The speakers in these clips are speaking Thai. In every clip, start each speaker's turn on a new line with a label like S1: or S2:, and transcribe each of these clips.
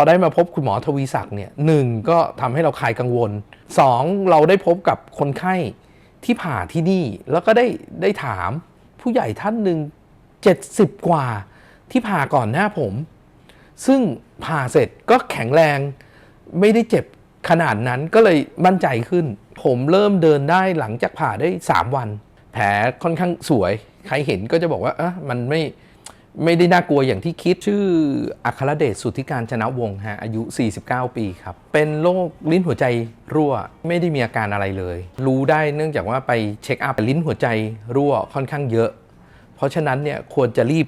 S1: อได้มาพบคุณหมอทวีศักดิ์เนี่ยหนึ่งก็ทำให้เราคลายกังวลสองเราได้พบกับคนไข้ที่ผ่าที่นี่ แล้วก็ได้ได้ถามผู้ใหญ่ท่านหนึ่ง70 กว่าที่ผ่าก่อนหน้าผม ซึ่งผ่าเสร็จก็แข็งแรง ไม่ได้เจ็บขนาดนั้นก็เลยมั่นใจขึ้น ผมเริ่มเดินได้หลังจากผ่าได้ 3 วัน แผลค่อนข้างสวย ใครเห็นก็จะบอกว่าเอะมันไม่ ไม่ได้น่ากลัวอย่างที่คิดชื่ออัครเดชสุทธิการชนะวงศ์ฮะอายุ 49 ปีครับ เป็นโรคลิ้นหัวใจรั่วไม่ได้มีอาการอะไรเลย รู้ได้เนื่องจากว่าไปเช็คอัพลิ้นหัวใจรั่วค่อนข้างเยอะ เพราะฉะนั้นเนี่ยควรจะรีบ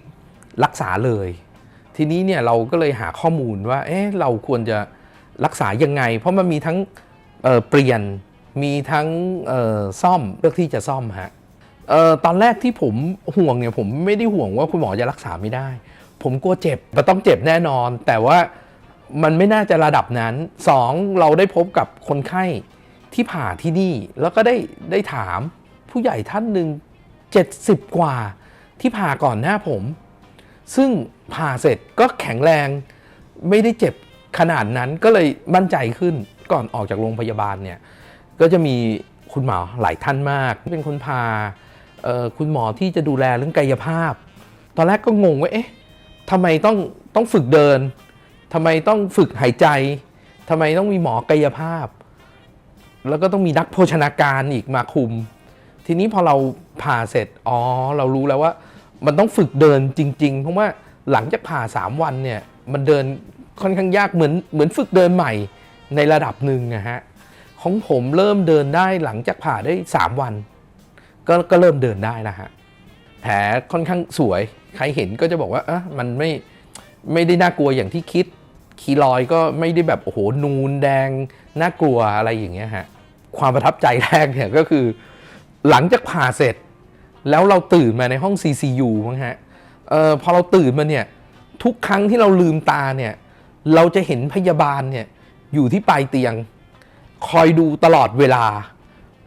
S1: รักษาเลย ทีนี้เนี่ยเราก็เลยหาข้อมูลว่าเอ๊ะเราควรจะรักษายังไง เพราะมันมีทั้งเเปลี่ยนมีทั้งซ่อมเลือกที่จะซ่อมฮะ เอ่อตอนแรกที่ผมห่วงเนี่ยผมไม่ได้ห่วงว่าคุณหมอจะรักษาไม่ได้ ผมกลัวเจ็บมันต้องเจ็บแน่นอน แต่ว่ามันไม่น่าจะระดับนั้นสองเราได้พบกับคนไข้ที่ผ่าที่นี่ แล้วก็ได้ได้ถามผู้ใหญ่ท่านหนึ่ง70 กว่าที่ผ่าก่อนหน้าผม ซึ่งผ่าเสร็จก็แข็งแรงไม่ได้เจ็บขนาดนั้นก็เลยมั่นใจขึ้นก่อนออกจากโรงพยาบาลเนี่ยก็จะมีคุณหมอหลายท่านมาก เป็นคนพา คุณหมอที่จะดูแลเรื่องกายภาพ ตอนแรกก็งงว่าเอ๊ะทำไมต้องต้องฝึกเดินทำไมต้องฝึกหายใจทำไมต้องมีหมอกายภาพ แล้วก็ต้องมีนักโภชนาการอีกมาคุม ทีนี้พอเราผ่าเสร็จอ๋อเรารู้แล้วว่า มันต้องฝึกเดินจริง ๆ เพราะว่าหลังจากผ่า 3 วันเนี่ยมันเดินค่อนข้างยากเหมือนเหมือนฝึกเดินใหม่ในระดับหนึ่งนะฮะของผมเริ่มเดินได้หลังจากผ่าได้ 3 วัน ก็ก็เริ่มเดินได้แล้วฮะแผลค่อนข้างสวย ใครเห็นก็จะบอกว่าเอะมันไม่ไม่ได้น่ากลัวอย่างที่คิด คีรอยก็ไม่ได้แบบโอ้โหนูนแดงน่ากลัวอะไรอย่างเงี้ยฮะความประทับใจแรกเนี่ยก็คือ หลังจากผ่าเสร็จ แล้วเราตื่นมาในห้อง CCU มั้งฮะเออพอเราตื่นมาเนี่ยทุกครั้งที่เราลืมตาเนี่ยเราจะเห็นพยาบาลเนี่ยอยู่ที่ปลายเตียง คอยดูตลอดเวลา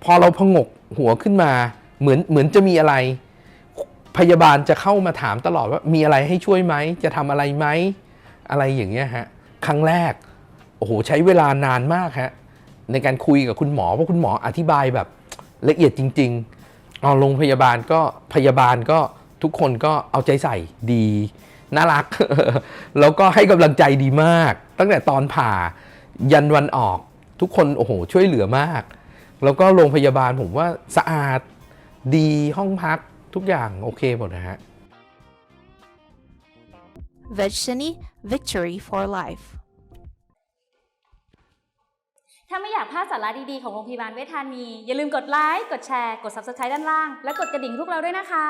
S1: พอเราพงกหัวขึ้นมา เหมือนเหมือนจะมีอะไร พยาบาลจะเข้ามาถามตลอดว่ามีอะไรให้ช่วยไหม จะทำอะไรไหม อะไรอย่างเงี้ยฮะ ครั้งแรก โอ้โห ใช้เวลานานมากฮะ ในการคุยกับคุณหมอ เพราะคุณหมออธิบายแบบละเอียดจริงๆเอาโรงพยาบาลก็พยาบาลก็ทุกคนก็เอาใจใส่ดี น่ารัก แล้วก็ให้กำลังใจดีมาก ตั้งแต่ตอนผ่ายันวันออก ทุกคนโอ้โห ช่วยเหลือมาก แล้วก็โรงพยาบาลผมว่าสะอาด ดีห้องพักทุกอย่างโอเคหมดนะฮะ
S2: Vegshani Victory for Life
S3: ถ้าไม่อยากพลาดสาระดีๆ ของโรงพยาบาลเวชธานี อย่าลืมกดไลค์ กดแชร์ กด Subscribe ด้านล่าง และกดกระดิ่งพวกเราด้วยนะคะ